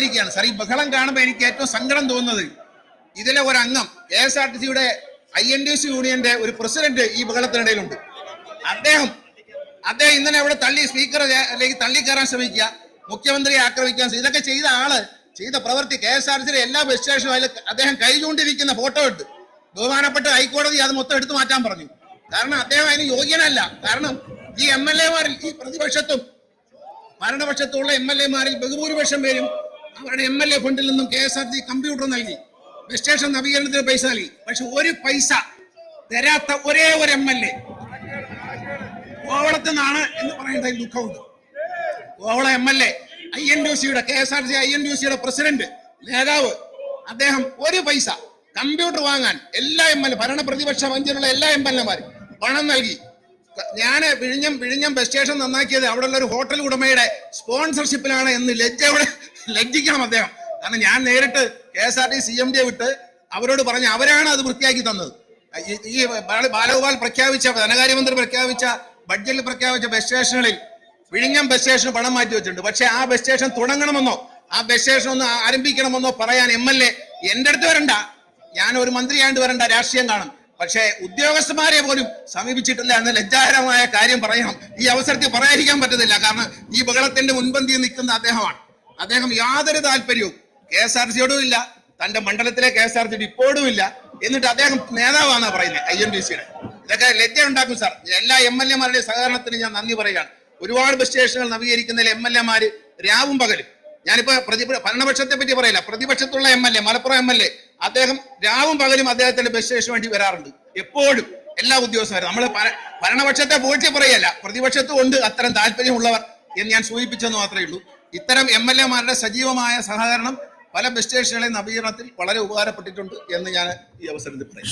പ്രതികരിക്കുകയാണ് sir ഈ ബഹളം കാണുമ്പോൾ എനിക്ക് ഏറ്റവും സങ്കടം തോന്നുന്നത് ഇതിലെ ഒരു അംഗം കെ എസ് ആർ ടി സിയുടെ ഐ എൻ ഡി സി യൂണിയന്റെ ഒരു പ്രസിഡന്റ് ഈ ബഹളത്തിനിടയിലുണ്ട്. അദ്ദേഹം അദ്ദേഹം ഇന്നലെ അവിടെ തള്ളി സ്പീക്കർ അല്ലെങ്കിൽ തള്ളിക്കയറാൻ ശ്രമിക്കുക മുഖ്യമന്ത്രിയെ ആക്രമിക്കാൻ. ഇതൊക്കെ ചെയ്ത ആൾ ചെയ്ത പ്രവൃത്തി കെ എസ് ആർ ടിസിയുടെ എല്ലാ ബസ് സ്റ്റേഷനും അതിൽ അദ്ദേഹം കൈകൊണ്ടിരിക്കുന്ന ഫോട്ടോ ഇട്ട് ബഹുമാനപ്പെട്ട ഹൈക്കോടതി അത് മൊത്തം എടുത്തു മാറ്റാൻ പറഞ്ഞു. കാരണം അദ്ദേഹം അതിന് യോഗ്യനല്ല. കാരണം ഈ എം എൽ എമാരിൽ ഈ പ്രതിപക്ഷത്തും ഭരണപക്ഷത്തുള്ള എം എൽ എമാരിൽ ബഹുഭൂരിപക്ഷം പേരും അവരുടെ എം എൽ എ ഫണ്ടിൽ നിന്നും K S R T computer നൽകി. ബസ് സ്റ്റേഷൻ നവീകരണത്തിന് പൈസ നൽകി. പക്ഷെ ഒരു പൈസ തരാത്ത ഒരേ ഒരു എം എൽ എ കോവളത്തിൽ നിന്നാണ് എന്ന് പറയുന്നത് ദുഃഖമുണ്ട്. Kovalam M L A I N D സിയുടെ K S R C I N D സിയുടെ പ്രസിഡന്റ് നേതാവ് അദ്ദേഹം ഒരു പൈസ കമ്പ്യൂട്ടർ വാങ്ങാൻ എല്ലാ എം എൽ എ ഭരണ പ്രതിപക്ഷ മഞ്ചിലുള്ള എല്ലാ എം എൽ എമാരും പണം നൽകി. ഞാൻ വിഴിഞ്ഞം വിഴിഞ്ഞം ബസ് സ്റ്റേഷൻ നന്നാക്കിയത് അവിടെയുള്ള ഒരു ഹോട്ടൽ ഉടമയുടെ സ്പോൺസർഷിപ്പിലാണ് എന്ന് ലജ്ജയോടെ ലജ്ജിക്കണം അദ്ദേഹം. കാരണം ഞാൻ നേരിട്ട് K S R T C M ഡിയെ വിട്ട് അവരോട് പറഞ്ഞ് അവരാണ് അത് വൃത്തിയാക്കി തന്നത്. ഈ- ബാലഗോപാൽ പ്രഖ്യാപിച്ച ധനകാര്യമന്ത്രി പ്രഖ്യാപിച്ച ബഡ്ജറ്റിൽ പ്രഖ്യാപിച്ച ബസ് സ്റ്റേഷനുകളിൽ വിഴിഞ്ഞം ബസ് സ്റ്റേഷൻ പണം മാറ്റി വെച്ചിട്ടുണ്ട്. പക്ഷെ ആ ബസ് സ്റ്റേഷൻ തുടങ്ങണമെന്നോ ആ ബസ് സ്റ്റേഷൻ ഒന്ന് ആരംഭിക്കണമെന്നോ പറയാൻ എം എൽ എ എന്റെ അടുത്ത് വരണ്ട. ഞാൻ ഒരു മന്ത്രിയായിട്ട് വരണ്ട രാഷ്ട്രീയം കാണും. പക്ഷേ ഉദ്യോഗസ്ഥന്മാരെ പോലും സമീപിച്ചിട്ടില്ല എന്ന ലജ്ജാകരമായ കാര്യം പറയണം ഈ അവസരത്തിൽ പറയാതിരിക്കാൻ പറ്റത്തില്ല. കാരണം ഈ ബഹളത്തിന്റെ മുൻപന്തിയിൽ നിൽക്കുന്ന അദ്ദേഹമാണ്. അദ്ദേഹം യാതൊരു താല്പര്യവും കെ എസ് ആർ സിയോടും ഇല്ല തന്റെ മണ്ഡലത്തിലെ കെ എസ് ആർ സി ഇപ്പോഴും ഇല്ല. എന്നിട്ട് അദ്ദേഹം നേതാവാണ് പറയുന്നത് ഐ എൻ ഡി സിയുടെ. ഇതൊക്കെ ലജ്ജ ഉണ്ടാക്കും സാർ. എല്ലാ എം എൽ എമാരുടെ സഹകരണത്തിന് ഞാൻ നന്ദി പറയുകയാണ്. ഒരുപാട് ബസ് സ്റ്റേഷനുകൾ നവീകരിക്കുന്നതിൽ എം എൽ എമാര് രാവും പകലും. ഞാനിപ്പോ പ്രതി ഭരണപക്ഷത്തെ പറ്റി പറയില്ല. പ്രതിപക്ഷത്തുള്ള M L A Malappuram M L A അദ്ദേഹം രാവും പകലും അദ്ദേഹത്തിന്റെ ബസ് സ്റ്റേഷന് വേണ്ടി വരാറുണ്ട്. എപ്പോഴും എല്ലാ ഉദ്യോഗസ്ഥരും നമ്മൾ ഭരണപക്ഷത്തെ പോറ്റി പറയല്ല. പ്രതിപക്ഷത്തും ഉണ്ട് അത്തരം താല്പര്യമുള്ളവർ എന്ന് ഞാൻ സൂചിപ്പിച്ചെന്ന് മാത്രമേ ഉള്ളൂ. ഇത്തരം എം എൽ എമാരുടെ സജീവമായ സഹകരണം പല ബസ് സ്റ്റേഷനുകളെയും നവീകരണത്തിൽ വളരെ ഉപകാരപ്പെട്ടിട്ടുണ്ട് എന്ന് ഞാൻ ഈ അവസരത്തിൽ പറയും.